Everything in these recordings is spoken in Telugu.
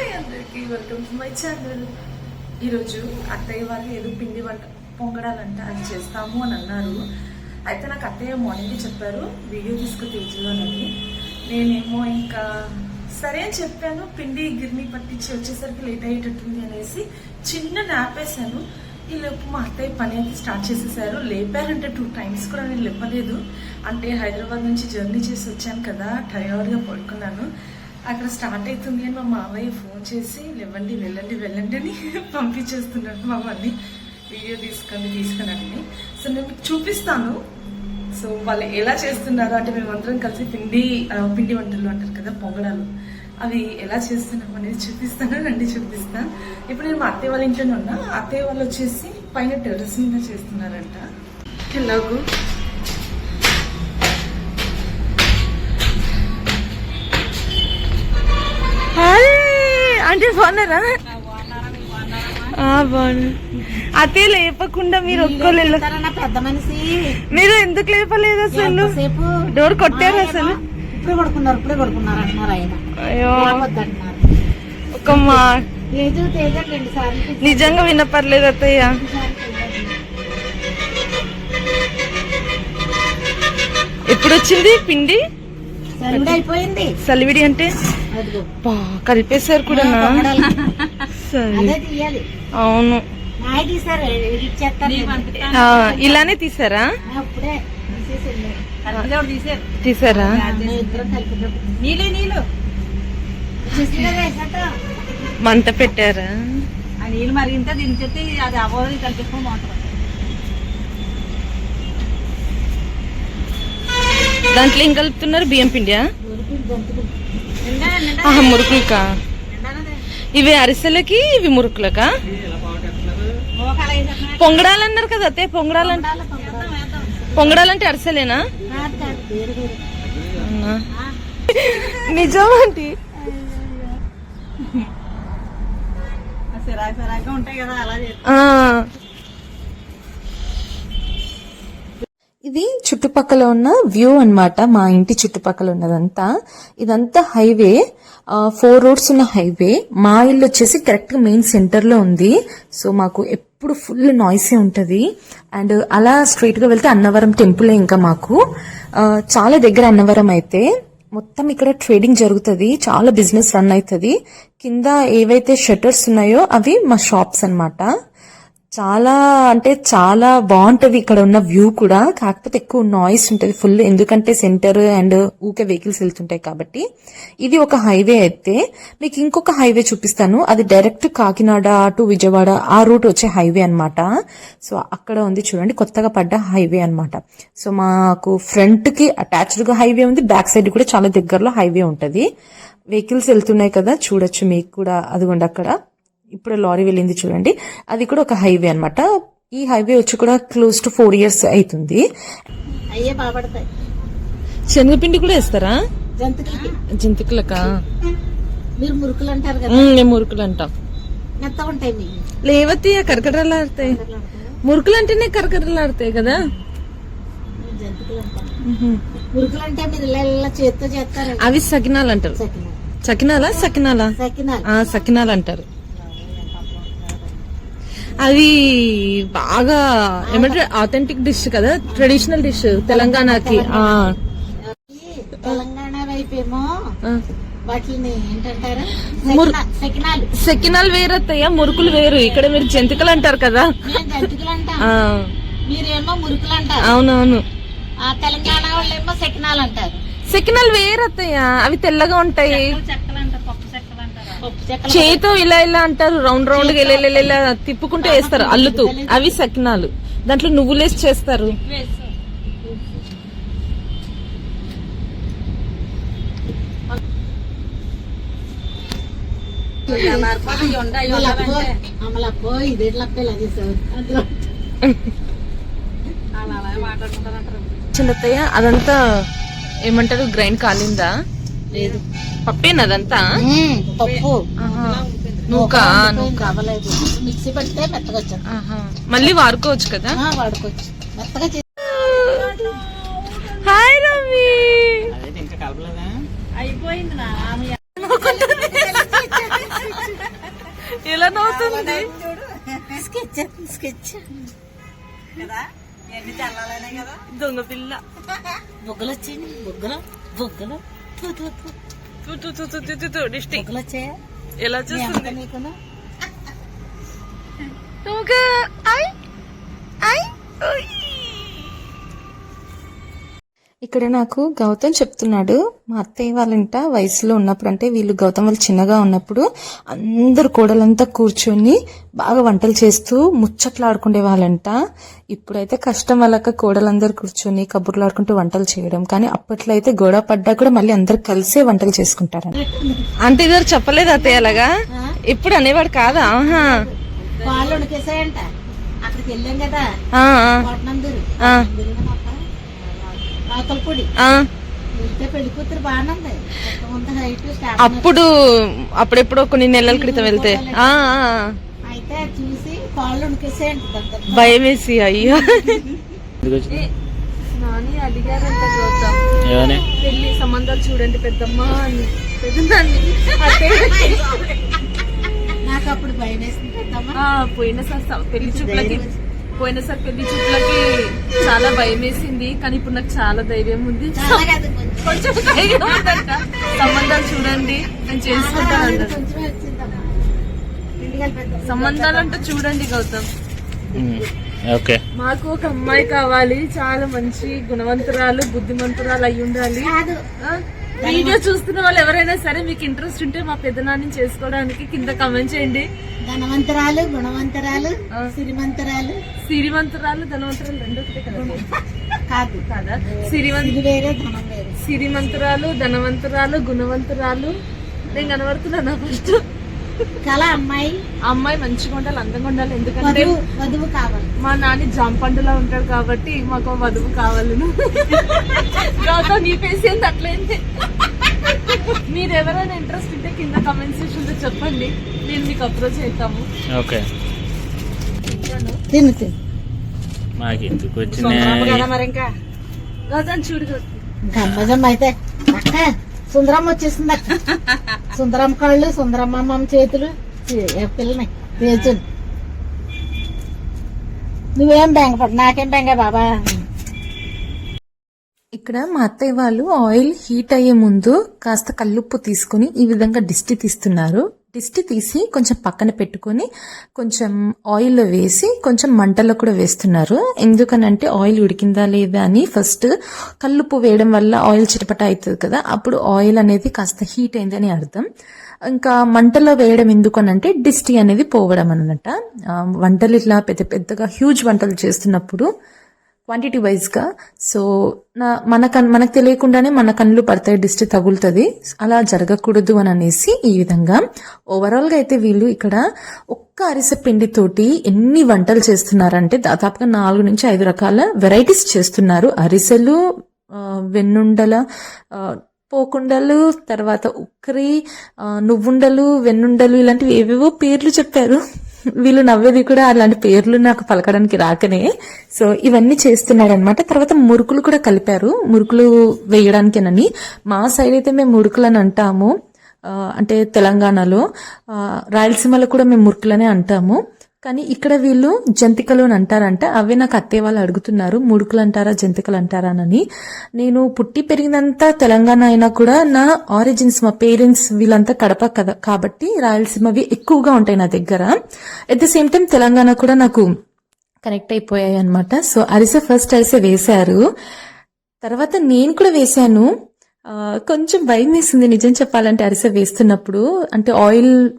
హాయ్ అందరికీ వెల్కమ్ టు మై ఛానల్. ఈరోజు అత్తయ్య వాళ్ళు ఏదో పిండి వంట పొంగడాలంట అది చేస్తాము అని అన్నారు. అయితే నాకు అత్తయ్య మార్నింగ్ చెప్పారు వీడియో తీసుకు తేజులోనని నేనేమో ఇంకా సరే అని చెప్పాను. పిండి గిర్ని పట్టించి వచ్చేసరికి లేట్ అయ్యేటట్టుంది అనేసి చిన్న నాపేశాను ఈలోపు ఈ మా అత్తయ్య పని అయితే స్టార్ట్ చేసేసారు. లేపారంటే టూ టైమ్స్ కూడా నేను లేపలేదు. అంటే హైదరాబాద్ నుంచి జర్నీ చేసి వచ్చాను కదా టయర్డ్గా పడుకున్నాను. అక్కడ స్టార్ట్ అవుతుంది అని మా మావయ్య ఫోన్ చేసి లేవండి వెళ్ళండి వెళ్ళండి అని పంపించేస్తున్నాడు మా మమ్మల్ని వీడియో తీసుకొని తీసుకొని అని. సో నేను మీకు చూపిస్తాను. సో వాళ్ళు ఎలా చేస్తున్నారు అంటే మేమందరం కలిసి పిండి పిండి వంటలు అంటారు కదా పొంగడాలు. అవి ఎలా చేస్తున్నాం అనేది చూపిస్తాను. రండి చూపిస్తాను. ఇప్పుడు నేను మా అత్తయ్య వాళ్ళ ఇంట్లోనే ఉన్నా. అత్తయ్య వాళ్ళు వచ్చేసి పైన టెర్రస్ మీద చేస్తున్నారంట. ఎలాగూ అంటే బాగున్నారా బాగున్నా అతే లేపకుండా మీరు ఒక్కరు పెద్ద మనిషి. మీరు ఎందుకు లేపలేదు అసలు? డోర్ కొట్టారు అసలు? ఇప్పుడే పడుకున్నారు ఇప్పుడే పడుకున్నారు అంటున్నారు ఆయన. అయ్యో. ఒక మా నిజంగా వినపర్లేదు అత్తయ్య. ఎప్పుడు వచ్చింది పిండి? అయిపోయింది సలివిడి అంటే? కలిపేశారు కూడా పొంగడాలు. సరే. అదే తీయాలి. అవును. ఇలానే తీసారా? తీసారా? మంట పెట్టారా? ఆ నీళ్ళు మరిగితే దీని అది అవ్వదు కలిపి మోటార్ దాంట్లో ఏం కలుపుతున్నారు? బియ్యం పిండియా? ఆహా మురుకులకా? ఇవి అరిసెలకి ఇవి మురుకులకా? పొంగడాలన్నారు కదా అతే పొంగడాలంటే పొంగడాలంటే అరిసెలేనా? సిరాక్ సిరాక్గా ఉంటాయి కదా అలా ఇది చుట్టుపక్కల ఉన్న వ్యూ అన్నమాట మా ఇంటి చుట్టుపక్కల ఉన్నదంతా. ఇదంతా హైవే ఫోర్ రోడ్స్ ఉన్న హైవే. మా ఇల్లు వచ్చేసి కరెక్ట్ మెయిన్ సెంటర్లో ఉంది. సో మాకు ఎప్పుడు ఫుల్ నాయిసే ఉంటుంది. అండ్ అలా స్ట్రైట్గా వెళ్తే అన్నవరం టెంపులే ఇంకా మాకు. చాలా దగ్గర అన్నవరం అయితే. మొత్తం ఇక్కడ ట్రేడింగ్ జరుగుతుంది. చాలా బిజినెస్ రన్ అవుతుంది. కింద ఏవైతే షట్టర్స్ ఉన్నాయో అవి మా షాప్స్ అన్నమాట. చాలా అంటే చాలా బాగుంటది ఇక్కడ ఉన్న వ్యూ కూడా. కాకపోతే ఎక్కువ నాయిస్ ఉంటుంది ఫుల్ ఎందుకంటే సెంటర్ అండ్ ఊకే వెహికల్స్ వెళ్తుంటాయి కాబట్టి. ఇది ఒక హైవే అయితే. మీకు ఇంకొక హైవే చూపిస్తాను. అది డైరెక్ట్ కాకినాడ టు విజయవాడ ఆ రూట్ వచ్చే హైవే అన్నమాట. సో అక్కడ ఉంది చూడండి. కొత్తగా పడ్డ హైవే అన్నమాట. సో మాకు ఫ్రంట్కి అటాచ్డ్గా హైవే ఉంది. బ్యాక్ సైడ్ కూడా చాలా దగ్గరలో హైవే ఉంటది. వెహికల్స్ వెళ్తున్నాయి కదా. చూడొచ్చు మీకు కూడా. అదిగోండి అక్కడ. ఇప్పుడు లారీ వెళ్ళింది చూడండి. అది కూడా ఒక హైవే అన్నమాట. ఈ హైవే వచ్చి కూడా క్లోజ్ టు ఫోర్ ఇయర్స్ అవుతుంది అయ్యే బాపడతాయి శనగపిండి కూడా వేస్తారా? జంతికలక. మీరు మురుకులు అంటారు కదా. మేము మురుకులు అంటాం. మెత్త ఉంటాయి లేవతి కరకరలాడతాయి మురుకులు అంటేనే కరకరలాడతాయి కదా. జంతువులు అంటారు. మురుకులు అంటే మీరు ఇలా ఇలా చేత్తో చేస్తారు. అవి సకినాలు అంటారు. సకినాలు. సకినాలా సకినాలా? సకినాలు. ఆ సకినాలు అంటారు. అది బాగా ఏమంటారు ఆథెంటిక్ డిష్ కదా? ట్రెడిషనల్ డిష్ తెలంగాణకి. తెలంగాణ వైపేమో ఆ. వాటిని ఏంటంటారు? మురు- సకినా- సకినాలు. సెకినాలు వేరత్తయ్య మురుకులు వేరు. ఇక్కడ మీరు జంతికలు అంటారు కదా. జంతుకులు మీరేమో మురుకులు అంటారు. అవునవును. తెలంగాణ వాళ్ళేమో సకినాలు అంటారు. సెకినాలు వేరత్తయ్య అవి తెల్లగా ఉంటాయి చెక్కలు అంటారు పప్పు చెక్కలు అంటారు పప్పు చెక్కలు చేతో ఇలా ఇలా అంటారు రౌండ్ రౌండ్గా ఇలా ఇలా తిప్పుకుంటూ వేస్తారు అల్లుతూ. అవి సకినాలు. దాంట్లో నువ్వులేసి చేస్తారు. చిన్నత్తయ్య అదంతా ఏమంటారు గ్రైండ్ కాలిందా? లేదు. పప్పేనా అదంతా పప్పు. నూకా ఇంకా అవ్వలేదు మిక్సీ పెడితే మెత్తగా. మళ్ళీ వాడుకోవచ్చు కదా? వాడుకోవచ్చు. మెత్తగా హాయ్ రవి. అయిపోయింది నా ఎలా నవ్వుతుంది? Sketch sketch. కదా? ఎన్ని చల్లాలనే కదా? దొంగ పిల్ల. బొగ్గలు వచ్చింది బొగ్గలు బొగ్గలు తూ, తూ, తూ. తు, తు, తు, తు, తు, తు, తు, దిష్టి బొగ్గలు వచ్చాయా ఎలా మీ చూస్తుంది అమ్మకి నీకును నువ్వుగా ఐ ఐ ఉయ్. ఇక్కడ నాకు గౌతమ్ చెప్తున్నాడు. మా అత్తయ్య వాళ్ళంట వయసులో ఉన్నప్పుడు అంటే వీళ్ళు గౌతమ్ వాళ్ళు చిన్నగా ఉన్నప్పుడు అందరు కోడలంతా కూర్చొని బాగా వంటలు చేస్తూ ముచ్చట్లు ఆడుకునే వాళ్ళంట. ఇప్పుడైతే కష్టం వాళ్ళక కోడలందరూ కూర్చొని కబుర్లు ఆడుకుంటూ వంటలు చేయడం. కానీ అప్పట్లో అయితే గొడవ పడ్డా కూడా మళ్ళీ అందరు కలిసే వంటలు చేసుకుంటారంట. అంటే ఇద్దరు చెప్పలేదు అత్తయ్య అలాగా? ఇప్పుడు అనేవాడు కాదా? అక్కడికి వెళ్ళాం కదా. అప్పుడు అప్పుడెప్పుడో కొన్ని నెలల క్రితం వెళ్తే. భయం వేసి అయ్యో. నాని అడిగారంట గౌతమ్. పెళ్ళి సంబంధాలు చూడండి పెద్దమ్మ అని. నాకు అప్పుడు భయం వేసింది పెద్దమ్మ పోయినసారి స- పెళ్ళి చూపులకి పోయినసారి పెళ్ళి చూపులకి చాలా భయం వేసింది కానీ ఇప్పుడు నాకు చాలా ధైర్యం ఉంది. కొంచెం. ధైర్యం ఉందంట. సంబంధాలు చూడండి నేను చేసుకుంటాను పెద్దమ్మ సంబంధాలంటే చూడండి గౌతమ్. ఓకే. మాకు ఒక అమ్మాయి కావాలి చాలా మంచి గుణవంతురాలు బుద్ధిమంతురాలు అయి ఉండాలి? వీడియో చూస్తున్న వాళ్ళు ఎవరైనా సరే మీకు ఇంట్రెస్ట్ ఉంటే మా పెద్దనాన్ని చేసుకోవడానికి కింద కమెంట్ చేయండి. ధనవంతరాలు గుణవంతరాలు సిరిమంతరాలు. సిరివంతురాలు ధనవంతురాలు రెండు ఒకటే కదా? కాదు. కాదా? సిరివంత ఇది వేరే ధనం వేరే. సిరిమంతురాలు ధనవంతురాలు గుణవంతురాలు. నేను కనబడుతున్నాను ఫస్ట్ కళ అమ్మాయి. అమ్మాయి మంచిగా ఉండాలి అందంగా ఉండాలి ఎందుకంటే వధువు కావాలి. మా నాని జాంపండులా ఉంటాడు కాబట్టి మాకు వధువు కావాలి. గౌతమ్ నీ ఫేస్ ఏంది? అట్లయింది మీరు ఎవరైనా ఇంట్రెస్ట్ ఉంటే కింద కమెంట్ సెక్షన్లో చెప్పండి. నేను మీకు అప్రోచ్ అవుతాము ఓకే. తిను తిను. మాకు ఎందుకు గౌతమ్ చూడు. గమ్మజమ్మ అయితే. అక్క సుందరమ్మ వచ్చేసింది? సుందరమ్మ కాళ్ళు సుందరమ్మ చేతులు. ఏ పిల్లని? పేచులు నువ్వేం బెంగపడు నాకేం బెంగ బాబా? ఇక్కడ మా అత్తయ్య వాళ్ళు ఆయిల్ హీట్ అయ్యే ముందు కాస్త కల్లుప్పు తీసుకుని ఈ విధంగా డిస్టి తీస్తున్నారు. డిస్టి తీసి కొంచెం పక్కన పెట్టుకొని కొంచెం ఆయిల్లో వేసి కొంచెం మంటల్లో కూడా వేస్తున్నారు. ఎందుకనంటే ఆయిల్ ఉడికిందా లేదా అని ఫస్ట్ కల్లుపు వేయడం వల్ల ఆయిల్ చిటపట అవుతుంది కదా అప్పుడు ఆయిల్ అనేది కాస్త హీట్ అయిందని అర్థం. ఇంకా మంటలో వేయడం ఎందుకనంటే డిస్టి అనేది పోవడం అనమాట వంటలు ఇట్లా పెద్ద పెద్దగా హ్యూజ్ వంటలు చేస్తున్నప్పుడు క్వాంటిటీ వైజ్గా సో నా మన కన్ మనకు తెలియకుండానే మన కళ్ళు పడతాయి డిస్టి తగులుతుంది. అలా జరగకూడదు అని అనేసి ఈ విధంగా. ఓవరాల్గా అయితే వీళ్ళు ఇక్కడ ఒక్క అరిసె పిండితోటి ఎన్ని వంటలు చేస్తున్నారంటే దాదాపుగా నాలుగు నుంచి ఐదు రకాల వెరైటీస్ చేస్తున్నారు. అరిసెలు వెన్నుండల పోకుండలు తర్వాత ఉక్కరి నువ్వుండలు వెన్నుండలు ఇలాంటివి ఏవేవో పేర్లు చెప్పారు. వీళ్ళు నవ్వేది కూడా అలాంటి పేర్లు నాకు పలకడానికి రాకనే. సో ఇవన్నీ చేస్తున్నారనమాట తర్వాత మురుకులు కూడా కలిపారు. మురుకులు వేయడానికేనని. మా సైడ్ అయితే మేము మురుకులు అని అంటాము. అంటే తెలంగాణలో. రాయలసీమలో కూడా మేము మురుకులనే అంటాము. కానీ ఇక్కడ వీళ్ళు జంతికలు అని అంటారంట. అవే నాకు అత్తయ్య వాళ్ళు అడుగుతున్నారు. ముడుకులు అంటారా జంతికలు అంటారా అని. నేను పుట్టి పెరిగినంతా తెలంగాణ అయినా కూడా నా ఆరిజిన్స్ మా పేరెంట్స్ వీళ్ళంతా కడప కదా. కాబట్టి రాయలసీమవి ఎక్కువగా ఉంటాయి నా దగ్గర. At the same time Telangana కూడా నాకు కనెక్ట్ అయిపోయాయి అనమాట సో అరిసె ఫస్ట్ అరిసె వేశారు. తర్వాత నేను కూడా వేశాను. కొంచెం భయం వేసింది నిజం చెప్పాలంటే అరిసె వేస్తున్నప్పుడు. అంటే ఆయిల్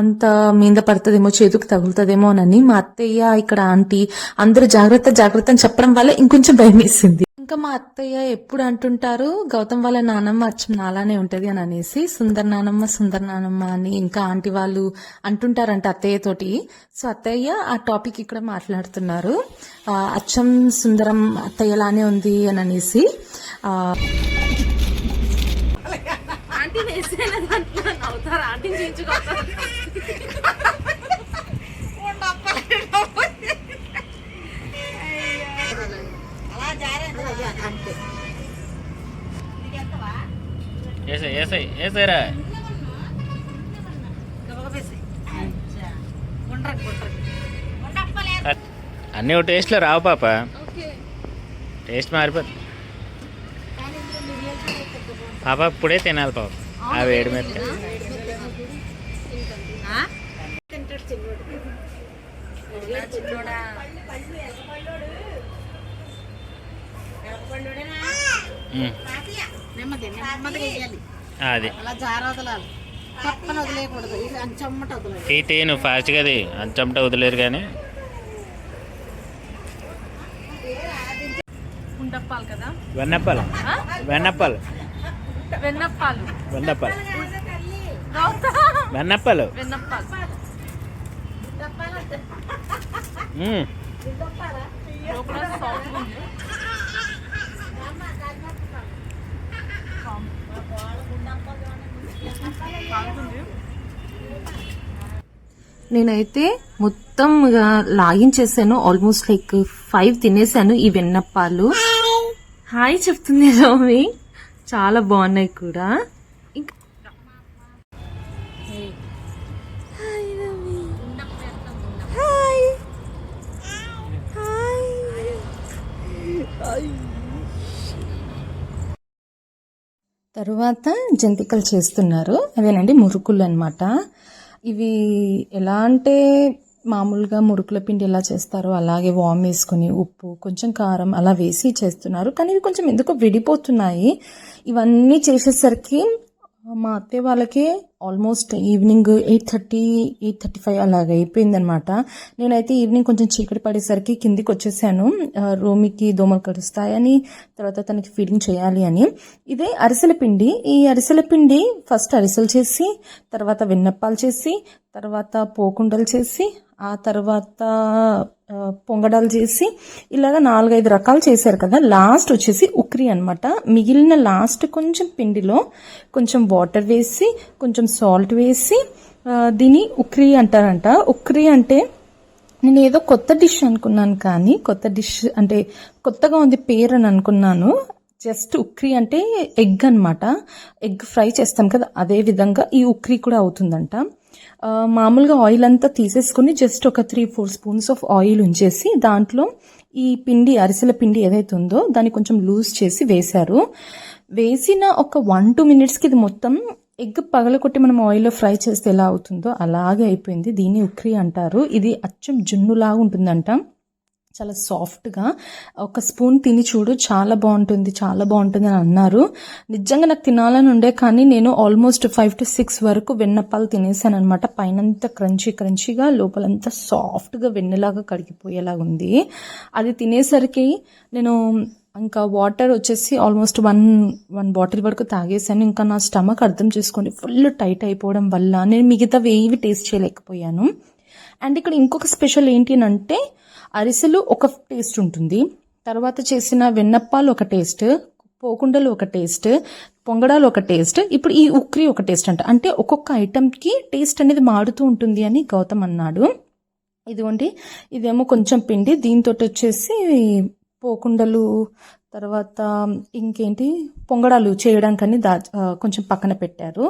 అంత మీద పడుతుందేమో చేతుకు తగులుతుందేమో అని మా అత్తయ్య ఇక్కడ ఆంటీ అందరూ జాగ్రత్త జాగ్రత్త అని చెప్పడం వల్ల ఇంకొంచెం భయం వేసింది. ఇంకా మా అత్తయ్య ఎప్పుడు అంటుంటారు గౌతమ్ వాళ్ళ నానమ్మ అచ్చం నాలానే ఉంటది అని అనేసి సుందర్ నానమ్మ సుందర్ నానమ్మ అని ఇంకా ఆంటీ వాళ్ళు అంటుంటారంట అత్తయ్య తోటి. సో అత్తయ్య ఆ టాపిక్ ఇక్కడ మాట్లాడుతున్నారు. అచ్చం సుందరం అత్తయ్యలానే ఉంది అని అనేసి చేసిన దాంట్లో నవ్వుతారా? ఆంటీ చేయించుకోవాలి ఏసై ఏసై ఏసైరా? అన్నీ టేస్ట్లో రావు పాప. టేస్ట్ మారిపోతుంది పాప ఇప్పుడే తినాలి పాప. ఆ వేడి వేయాలి. అది. టీ నువ్వు ఫాస్ట్గా అది. అంచంట వదిలేరు కానీ. ఉండప్పాలి కదా? వెన్నప్పాలు. వెన్నప్పాలు. వెన్నప్పాలు. వెన్నప్పాలు. వెన్నప్పాలు. నేనైతే మొత్తం లాగించేసాను ఆల్మోస్ట్ లైక్ ఫైవ్ తినేసాను ఈ వెన్నప్పాలు. హాయ్ చెప్తుంది రోమి చాలా బాగున్నాయి కూడా. ఇంకా. తరువాత జంతికలు చేస్తున్నారు. అదేనండి మురుకులు అన్నమాట. ఇవి ఎలా అంటే మామూలుగా మురుకుల పిండి ఎలా చేస్తారో అలాగే వామ్ వేసుకొని ఉప్పు కొంచెం కారం అలా వేసి చేస్తున్నారు. కానీ ఇవి కొంచెం ఎందుకో విడిపోతున్నాయి. ఇవన్నీ చేసేసరికి మా అత్తయ్య వాళ్ళకి almost evening eight thirty eight thirty five అలాగ అయిపోయిందనమాట నేనైతే ఈవినింగ్ కొంచెం చీకటి పడేసరికి కిందికి వచ్చేసాను. రోమికి దోమలు కరుస్తాయని తర్వాత తనకి ఫీడింగ్ చేయాలి అని. ఇదే అరిసెల పిండి. ఈ అరిసెల పిండి ఫస్ట్ అరిసెలు చేసి తర్వాత వెన్నప్పాలు చేసి తర్వాత పోకుండలు చేసి ఆ తర్వాత పొంగడాలు చేసి ఇలాగ నాలుగైదు రకాలు చేశారు కదా. లాస్ట్ వచ్చేసి ఉక్రి అనమాట మిగిలిన లాస్ట్ కొంచెం పిండిలో కొంచెం వాటర్ వేసి కొంచెం సాల్ట్ వేసి దీని దీన్ని ఉక్రి అంటారంట. ఉక్రి అంటే నేను ఏదో కొత్త డిష్ అనుకున్నాను కానీ కొత్త డిష్ అంటే కొత్తగా ఉంది పేరు అని అనుకున్నాను. జస్ట్ ఉక్రి అంటే ఎగ్ అనమాట ఎగ్ ఫ్రై చేస్తాం కదా అదే విధంగా ఈ ఉక్రి కూడా అవుతుందంట. మామూలుగా ఆయిల్ అంతా తీసేసుకుని జస్ట్ ఒక three four spoons of oil ఉంచేసి దాంట్లో ఈ పిండి అరిసెల పిండి ఏదైతే ఉందో దాన్ని కొంచెం లూజ్ చేసి వేశారు. వేసిన ఒక వన్ టూ మినిట్స్కి ఇది మొత్తం ఎగ్ పగలకొట్టి మనం ఆయిల్లో ఫ్రై చేస్తే ఎలా అవుతుందో అలాగే అయిపోయింది. దీన్ని ఉక్రి అంటారు. ఇది అచ్చం జున్నులాగా ఉంటుందంట. చాలా సాఫ్ట్గా ఒక స్పూన్ తిని చూడు చాలా బాగుంటుంది చాలా బాగుంటుంది అని అన్నారు. నిజంగా నాకు తినాలని ఉండే కానీ నేను ఆల్మోస్ట్ ఫైవ్ టు సిక్స్ వరకు వెన్నప్పాలు తినేసాను అనమాట పైనంతా క్రంచీ క్రంచీగా లోపలంతా సాఫ్ట్గా వెన్నెలాగా కడిగిపోయేలాగా ఉంది అది తినేసరికి నేను ఇంకా వాటర్ వచ్చేసి ఆల్మోస్ట్ వన్ వన్ బాటిల్ వరకు తాగేసాను. ఇంకా నా స్టమక్ అర్థం చేసుకోండి ఫుల్ టైట్ అయిపోవడం వల్ల నేను మిగతావి ఏవి టేస్ట్ చేయలేకపోయాను. అండ్ ఇక్కడ ఇంకొక స్పెషల్ ఏంటి అంటే అరిసెలు ఒక టేస్ట్ ఉంటుంది. తర్వాత చేసిన వెన్నప్పాలు ఒక టేస్ట్ పోకుండలు ఒక టేస్ట్ పొంగడాలు ఒక టేస్ట్ ఇప్పుడు ఈ ఉక్రి ఒక టేస్ట్ అంట. అంటే ఒక్కొక్క ఐటెంకి టేస్ట్ అనేది మారుతూ ఉంటుంది అని గౌతమ్ అన్నాడు. ఇదిగోండి ఇదేమో కొంచెం పిండి దీంతో వచ్చేసి పోకుండలు తర్వాత ఇంకేంటి పొంగడాలు చేయడానికని దా కొంచెం పక్కన పెట్టారు.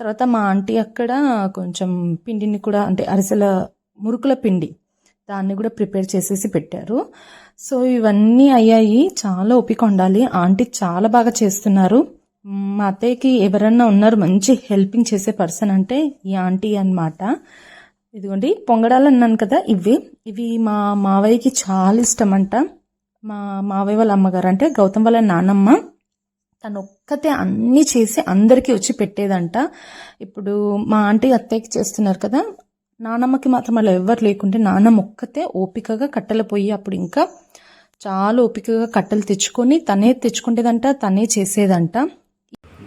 తర్వాత మా ఆంటీ అక్కడ కొంచెం పిండిని కూడా అంటే అరిసెల మురుకుల పిండి దాన్ని కూడా ప్రిపేర్ చేసేసి పెట్టారు. సో ఇవన్నీ అయ్యాయి. చాలా ఓపిక ఉండాలి. ఆంటీ చాలా బాగా చేస్తున్నారు. మా అత్తయ్యకి ఎవరన్నా ఉన్నారు మంచి హెల్పింగ్ చేసే పర్సన్ అంటే ఈ ఆంటీ అన్నమాట. ఇదిగోండి పొంగడాలు అన్నాను కదా ఇవి. ఇవి మా మావయ్యకి చాలా ఇష్టం అంట మా మావయ్య వాళ్ళ అమ్మగారు అంటే గౌతమ్ వాళ్ళ నానమ్మ తను ఒక్కతే అన్నీ చేసి అందరికీ వచ్చి పెట్టేదంట. ఇప్పుడు మా ఆంటీ అత్తయ్యకి చేస్తున్నారు కదా నానమ్మకి మాత్రం అలా ఎవ్వరు లేకుంటే నానమ్మ ఒక్కతే ఓపికగా కట్టెల పొయ్యి అప్పుడు ఇంకా చాలా ఓపికగా కట్టెలు తెచ్చుకొని తనే తెచ్చుకుంటేదంట తనే చేసేదంట.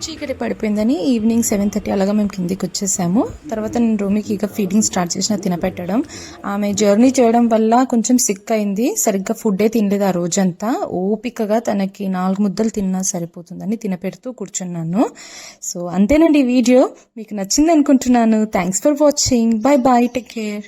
చీకటి పడిపోయిందని ఈవినింగ్ సెవెన్ థర్టీ అలాగా మేము కిందికి వచ్చేసాము. తర్వాత నేను రూమికి ఇక ఫీడింగ్ స్టార్ట్ చేసిన తినపెట్టడం. ఆమె జర్నీ చేయడం వల్ల కొంచెం సిక్ అయింది. సరిగ్గా ఫుడ్డే తినలేదు ఆ రోజంతా. ఓపికగా తనకి నాలుగు ముద్దలు తిన్నా సరిపోతుందని తినపెడుతూ కూర్చున్నాను. సో అంతేనండి ఈ వీడియో. మీకు నచ్చింది అనుకుంటున్నాను. Thanks for watching bye bye take care